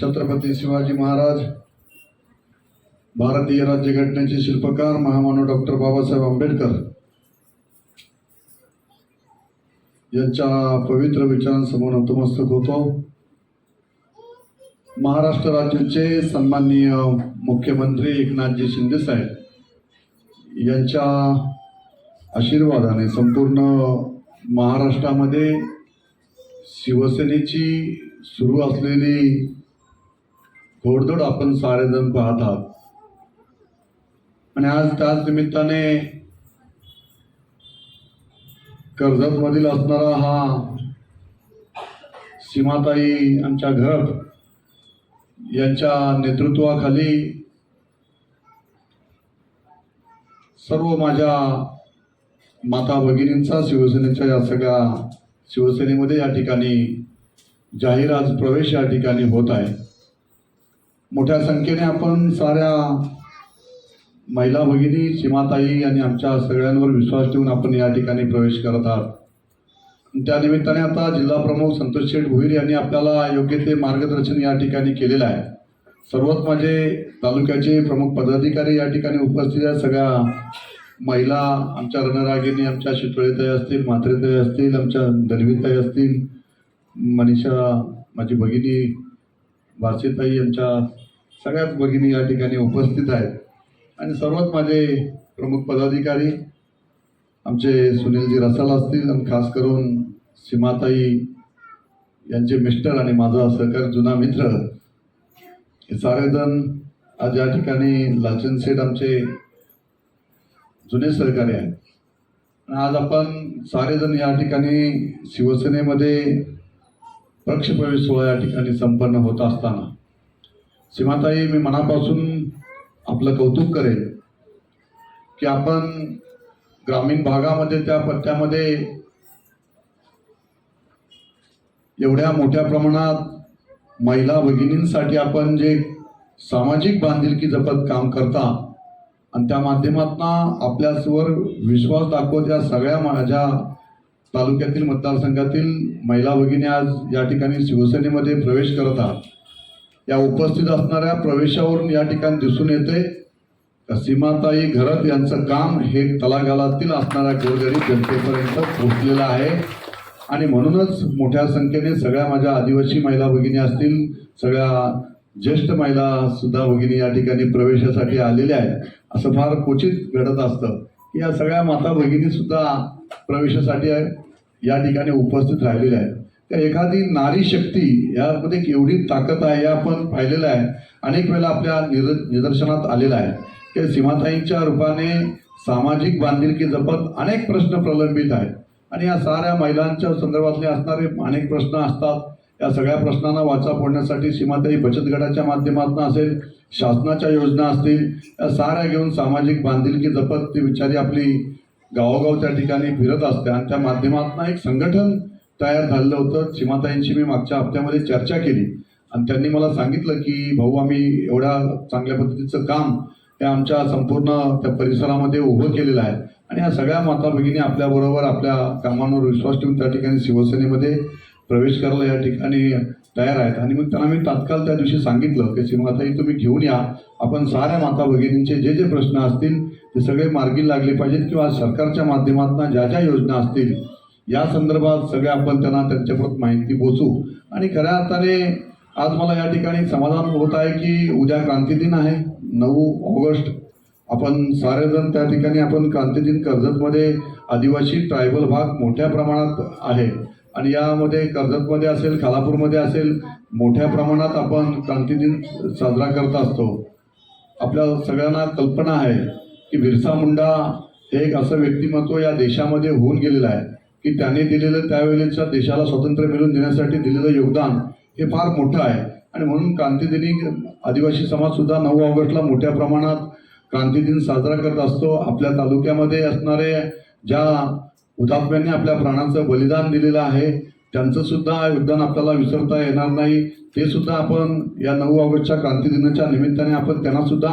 छत्रपती शिवाजी महाराज भारतीय राज्यघटनेचे शिल्पकार महामानव डॉक्टर बाबासाहेब आंबेडकर यांच्या पवित्र विचारांसमोर नतमस्तक होतो. महाराष्ट्र राज्याचे सन्माननीय मुख्यमंत्री एकनाथजी शिंदेसाहेब यांच्या आशीर्वादाने संपूर्ण महाराष्ट्रामध्ये शिवसेनेची सुरू असलेली घोडदौड आपण सारेजण पाहत आहात. आणि आज त्याच निमित्ताने कर्जतमधील असणारा हा सीमाताई आमच्या घर यांच्या नेतृत्वाखाली सर्व माझ्या माता भगिनींचा शिवसेनेच्या या सगळ्या शिवसेनेमध्ये या ठिकाणी जाहीर आज प्रवेश या ठिकाणी होत आहे. मोठ्या संख्येने आपण साऱ्या महिला भगिनी सीमाताई आणि आमच्या सगळ्यांवर विश्वास ठेवून आपण या ठिकाणी प्रवेश करत आहात. त्या निमित्ताने आता जिल्हा प्रमुख संतोष शेठ भोईर यांनी आपल्याला योग्य ते मार्गदर्शन या ठिकाणी केलेलं आहे. सर्वात माझे तालुक्याचे प्रमुख पदाधिकारी या ठिकाणी उपस्थित आहेत. सगळ्या महिला आमच्या रणरागिनी आमच्या शितोळेताई असतील म्हात्रेताई असतील आमच्या दलवीताई असतील मनीषा माझी भगिनी भाषेताई यांच्या सगळ्याच भगिनी या ठिकाणी उपस्थित आहेत. आणि सर्वात माझे प्रमुख पदाधिकारी आमचे सुनीलजी रसाल असतील आणि खास करून सीमाताई यांचे मिस्टर आणि माझा सहकार जुना मित्र हे सारेजण आज या ठिकाणी लाचन सेठ आमचे जुने सहकारी आहेत. आज आपण सारेजण या ठिकाणी शिवसेनेमध्ये पक्षप्रवेश सोहळा या ठिकाणी संपन्न होत असताना. सीमाताई मी मनापासून आपलं कौतुक करेन की आपण ग्रामीण भागामध्ये त्या पट्ट्यामध्ये एवढ्या मोठ्या प्रमाणात महिला भगिनींसाठी आपण जे सामाजिक बांधिलकी जपत काम करता आणि त्या माध्यमातून आपल्यावर विश्वास दाखवत या सगळ्या माझ्या तालुक्यातील मतदारसंघातील महिला भगिनी आज या ठिकाणी शिवसेनेमध्ये प्रवेश करत आहात. या उपस्थित असणाऱ्या प्रवेशावरून या ठिकाणी दिसून येते सीमाताई घरत यांचं काम हे तलागालातील असणाऱ्या गोरगरीब जनतेपर्यंत पोहोचलेलं आहे. आणि म्हणूनच मोठ्या संख्येने सगळ्या माझ्या आदिवासी महिला भगिनी असतील सगळ्या ज्येष्ठ महिला सुद्धा भगिनी या ठिकाणी प्रवेशासाठी आलेल्या आहेत. असं फार क्वचित घडत असतं. की या सगळ्या माता भगिनी सुद्धा प्रवेशासाठी या ठिकाणी उपस्थित राहिलेले आहेत तर एखादी नारी शक्ती यामध्ये केवढी ताकद आहे या आपण पाहिलेलं आहे. अनेक वेळेला आपल्या निर निदर्शनात आलेलं आहे. की सीमाताईंच्या रूपाने सामाजिक बांधिलकी जपत अनेक प्रश्न प्रलंबित आहेत. आणि या साऱ्या महिलांच्या संदर्भातले असणारे अनेक प्रश्न असतात. या सगळ्या प्रश्नांना वाचा फोडण्यासाठी सीमाताई बचत गटाच्या माध्यमातून असेल शासनाच्या योजना असतील या साऱ्या घेऊन सामाजिक बांधिलकी जपत ती विचारी आपली गावोगाव त्या ठिकाणी फिरत असते आणि त्या माध्यमातून एक संघटन तयार झालेलं होतं. सीमाताईंशी मी मागच्या हप्त्यामध्ये चर्चा केली. आणि त्यांनी मला सांगितलं की भाऊ आम्ही एवढ्या चांगल्या पद्धतीचं काम हे आमच्या संपूर्ण त्या परिसरामध्ये उभं केलेलं आहे. आणि या सगळ्या माता भगिनी आपल्याबरोबर आपल्या कामांवर विश्वास ठेवून त्या ठिकाणी शिवसेनेमध्ये प्रवेश करायला या ठिकाणी तयार आहेत. आणि मग त्यांना मी तात्काळ त्या दिवशी सांगितलं की सीमाताई तुम्ही घेऊन या. आपण साऱ्या माता भगिनींचे जे जे प्रश्न असतील ते सगळे मार्गी लागले पाहिजेत किंवा सरकारच्या माध्यमातून ज्या ज्या योजना असतील या संदर्भात सगळे आपण त्यांना त्यांच्यापर्यंत माहिती पोचू आणि खऱ्या अर्थाने आज मला या ठिकाणी समाधान होत आहे की उद्या क्रांती दिन आहे नऊ ऑगस्ट. आपण सारेजण त्या ठिकाणी आपण क्रांती दिन कर्जतमध्ये आदिवासी ट्रायबल भाग मोठ्या प्रमाणात आहे. आणि यामध्ये कर्जतमध्ये असेल खालापूरमध्ये असेल मोठ्या प्रमाणात आपण क्रांती दिन साजरा करत असतो. आपल्या सगळ्यांना कल्पना आहे. की बिरसा मुंडा हे एक असं व्यक्तिमत्व या देशामध्ये होऊन गेलेलं आहे की त्याने दिलेलं त्यावेळेच्या देशाला स्वातंत्र्य मिळवून देण्यासाठी दिलेलं योगदान हे फार मोठं आहे. आणि म्हणून क्रांतिदिनी आदिवासी समाजसुद्धा नऊ ऑगस्टला मोठ्या प्रमाणात क्रांती दिन साजरा करत असतो. आपल्या तालुक्यामध्ये असणारे ज्या हुतात्म्यांनी आपल्या प्राणाचं बलिदान दिलेलं आहे त्यांचं सुद्धा योगदान आपल्याला विसरता येणार नाही. ते सुद्धा आपण या नऊ ऑगस्टच्या क्रांती दिनाच्या निमित्ताने आपण त्यांना सुद्धा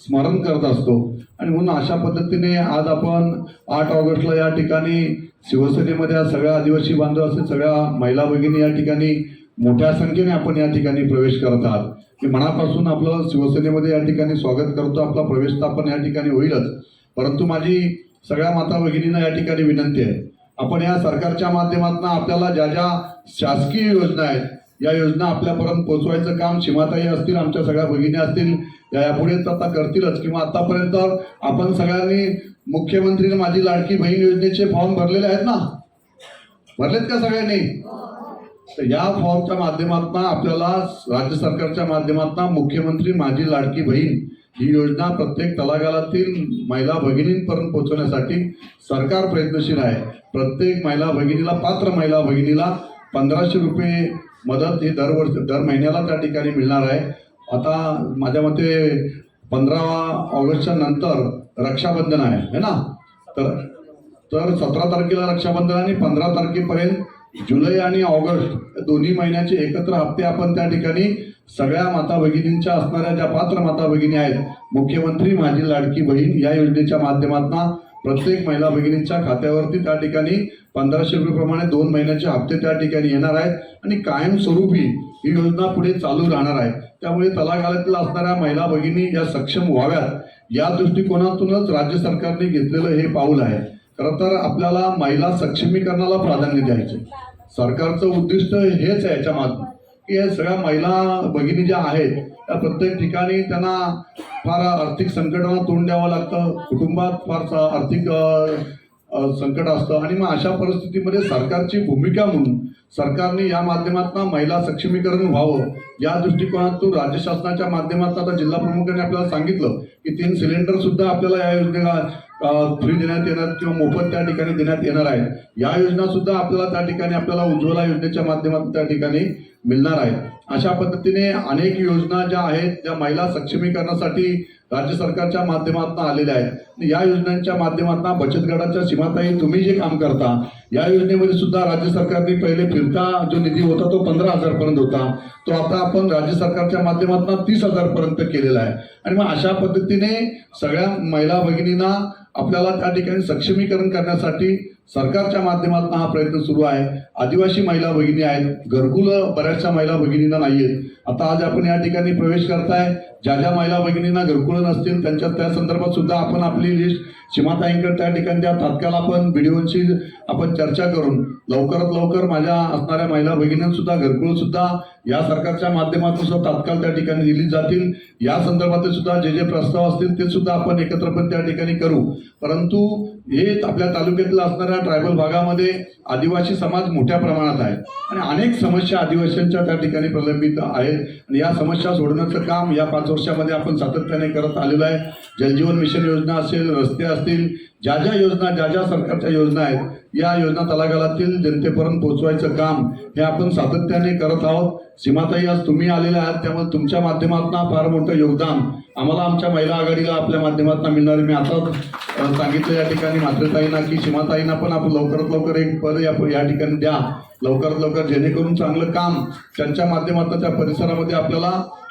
स्मरण करत असतो. आणि म्हणून अशा पद्धतीने आज आपण आठ ऑगस्टला या ठिकाणी शिवसेनेमध्ये सगळ्या आदिवासी बांधव असतील सगळ्या महिला भगिनी या ठिकाणी मोठ्या संख्येने आपण या ठिकाणी प्रवेश करत आहात. मी मनापासून आपलं शिवसेनेमध्ये या ठिकाणी स्वागत करतो. आपला प्रवेश तर आपण या ठिकाणी होईलच. परंतु माझी सगळ्या माता भगिनींना या ठिकाणी विनंती आहे. आपण या सरकारच्या माध्यमातून आपल्याला ज्या ज्या शासकीय योजना आहेत या योजना आपल्यापर्यंत पोहोचवायचं काम सीमाताई असतील आमच्या सगळ्या भगिनी असतील या तर आता करतीलच. किंवा आतापर्यंत आपण सगळ्यांनी मुख्यमंत्री माझी लाडकी बहीण योजनेचे फॉर्म भरलेले आहेत ना? भरलेत का सगळ्यांनी? तर या फॉर्मच्या माध्यमातून आपल्याला राज्य सरकारच्या माध्यमातून मुख्यमंत्री माझी लाडकी बहीण ही योजना प्रत्येक तलागालातील महिला भगिनींपर्यंत पोहोचवण्यासाठी सरकार प्रयत्नशील आहे. प्रत्येक महिला भगिनीला पात्र महिला भगिनीला पंधराशे रुपये मदत ही दरवर्षी दर महिन्याला त्या ठिकाणी मिळणार आहे. आता माझ्या मते पंधरा ऑगस्टच्या नंतर रक्षाबंधन आहे है ना? तर तर सतरा तारखेला रक्षाबंधन आणि पंधरा तारखेपर्यंत जुलै आणि ऑगस्ट या दोन्ही महिन्याचे एकत्र हप्ते आपण त्या ठिकाणी सगळ्या माता भगिनींच्या असणाऱ्या ज्या पात्र माता भगिनी आहेत मुख्यमंत्री माझी लाडकी बहीण या योजनेच्या माध्यमातून प्रत्येक महिला भगिनींच्या खात्यावरती त्या ठिकाणी पंधराशे रुपयेप्रमाणे दोन महिन्याचे हप्ते त्या ठिकाणी येणार आहेत आणि कायमस्वरूपी ही योजना पुढे चालू राहणार आहे. त्यामुळे तलागाळातील असणाऱ्या महिला भगिनी या सक्षम व्हाव्यात या दृष्टिकोनातूनच राज्य सरकारने घेतलेलं हे पाऊल आहे. खरं तर आपल्याला महिला सक्षमीकरणाला प्राधान्य द्यायचे. सरकारचं उद्दिष्ट हेच आहे याच्या माध्यम की या सगळ्या महिला भगिनी ज्या आहेत प्रत्येक ठिकाणी त्यांना फार आर्थिक संकटांना तोंड द्यावं लागतं. कुटुंबात फार आर्थिक संकट असतं. आणि मग अशा परिस्थितीमध्ये सरकारची भूमिका म्हणून सरकारने या माध्यमातून महिला सक्षमीकरण व्हावं या दृष्टिकोनातून राज्य शासनाच्या माध्यमातून आता जिल्हा प्रमुखांनी आपल्याला सांगितलं की तीन सिलेंडर सुद्धा आपल्याला या योजनेला फ्री देण्यात येणार किंवा मोफत त्या ठिकाणी देण्यात येणार आहे. या योजना सुद्धा आपल्याला त्या ठिकाणी आपल्याला उज्ज्वला योजनेच्या माध्यमातून त्या ठिकाणी मिळणार आहे. अशा पद्धतीने अनेक योजना ज्या आहेत त्या महिला सक्षमीकरणासाठी राज्य सरकारच्या माध्यमातून आलेल्या आहेत. या योजनांच्या माध्यमातून बचत गटाच्या सीमाताई तुम्ही जे काम करता या योजनेमध्ये सुद्धा राज्य सरकारने पहिले फिरता जो निधी होता तो पंधरा हजार पर्यंत होता. तो आता आपण राज्य सरकारच्या माध्यमातून तीस हजार पर्यंत केलेला आहे. आणि मग अशा पद्धतीने सगळ्या महिला भगिनींना आपल्याला त्या ठिकाणी सक्षमीकरण करण्यासाठी सरकारच्या माध्यमातून हा प्रयत्न सुरू आहे. आदिवासी महिला भगिनी आहेत. घरकुल बऱ्याचशा महिला भगिनींना नाही आहेत आता आज आपण या ठिकाणी प्रवेश करताय. ज्या ज्या महिला भगिनींना घरकुलं नसतील त्यांच्या त्या संदर्भात सुद्धा आपण आपली लिस्ट सीमाताईंकडे त्या ठिकाणी त्या तात्काळ आपण व्हिडिओची आपण चर्चा करून लवकरात लवकर माझ्या असणाऱ्या महिला भगिनींना सुद्धा घरकुल सुद्धा या सरकारच्या माध्यमातून सुद्धा तात्काळ त्या ठिकाणी दिली जातील. या संदर्भातील सुद्धा जे जे प्रस्ताव असतील ते सुद्धा आपण एकत्रपणे त्या ठिकाणी करू. परंतु हे आपल्या तालुक्यातील असणाऱ्या ट्रायबल भागामध्ये आदिवासी समाज मोठ्या प्रमाणात आहे. आणि अनेक समस्या आदिवासींच्या त्या ठिकाणी प्रलंबित आहेत. आणि या समस्या सोडवण्याचं काम या पाच वर्षामध्ये आपण सातत्याने करत आलेलो आहे. जलजीवन मिशन योजना असेल रस्ते असतील ज्या ज्या योजना ज्या ज्या सरकारच्या योजना आहेत या योजना तलागालातील जनतेपर्यंत पोहोचवायचं काम हे आपण सातत्याने करत आहोत. सीमाताई आज तुम्ही आलेल्या आहात त्यामुळे तुमच्या माध्यमातून फार मोठं योगदान आम्हाला आमच्या महिला आघाडीला आपल्या माध्यमातून मिळणार. मी आताच सांगितलं या ठिकाणी मात्रताईंना की सीमाताईंना पण आपण लवकरात लवकर एक पद या या ठिकाणी द्या. लवकरात लवकर जेणेकरून चांगलं काम त्यांच्या माध्यमातून त्या परिसरामध्ये आपल्याला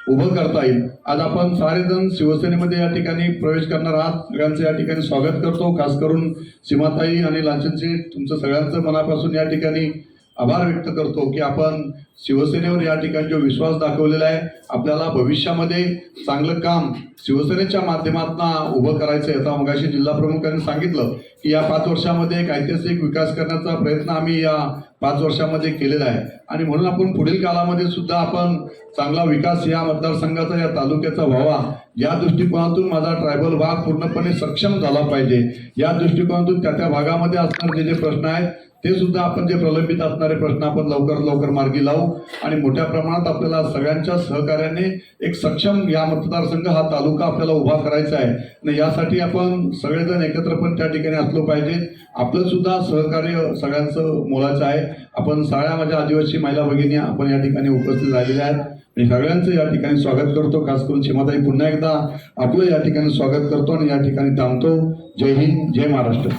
उभं करता येईल. आज आपण सारेजण शिवसेनेमध्ये या ठिकाणी प्रवेश करणार आहात. सगळ्यांचं या ठिकाणी स्वागत करतो. खास करून सीमाताई आणि लांछनजी तुमचं सगळ्यांचं मनापासून या ठिकाणी आभार व्यक्त करतो की आपण शिवसेनेवर या ठिकाणी जो विश्वास दाखवलेला आहे आपल्याला भविष्यामध्ये चांगलं काम शिवसेनेच्या माध्यमातून उभं करायचं आहे. आता मगाशी जिल्हा प्रमुखांनी सांगितलं की या पाच वर्षामध्ये एक ऐतिहासिक विकास करण्याचा प्रयत्न आम्ही या पाच वर्षामध्ये केलेला आहे. आणि म्हणून आपण पुढील काळामध्ये सुद्धा आपण चांगला विकास या मतदारसंघाचा या तालुक्याचा व्हावा. या दृष्टिकोनातून माझा ट्रायबल भाग पूर्णपणे सक्षम झाला पाहिजे. या दृष्टिकोनातून त्या त्या भागामध्ये असणारे जे जे प्रश्न आहेत ते सुद्धा आपण जे प्रलंबित असणारे प्रश्न आपण लवकर लवकर मार्गी लावू. आणि मोठ्या प्रमाणात आपल्याला सगळ्यांच्या सहकार्याने एक सक्षम या मतदारसंघ हा तालुका आपल्याला उभा करायचा आहे. आणि यासाठी आपण सगळेजण एकत्र पण त्या ठिकाणी असलो पाहिजे. आपलं सुद्धा सहकार्य सगळ्यांचं मोलाचं आहे. आपण सगळ्या माझ्या आदिवासी महिला भगिनी आपण या ठिकाणी उपस्थित झालेल्या आहेत. मी सगळ्यांचं या ठिकाणी स्वागत करतो. खास करून सीमाताई पुन्हा एकदा आपलं या ठिकाणी स्वागत करतो आणि या ठिकाणी थांबतो. जय हिंद जय महाराष्ट्र.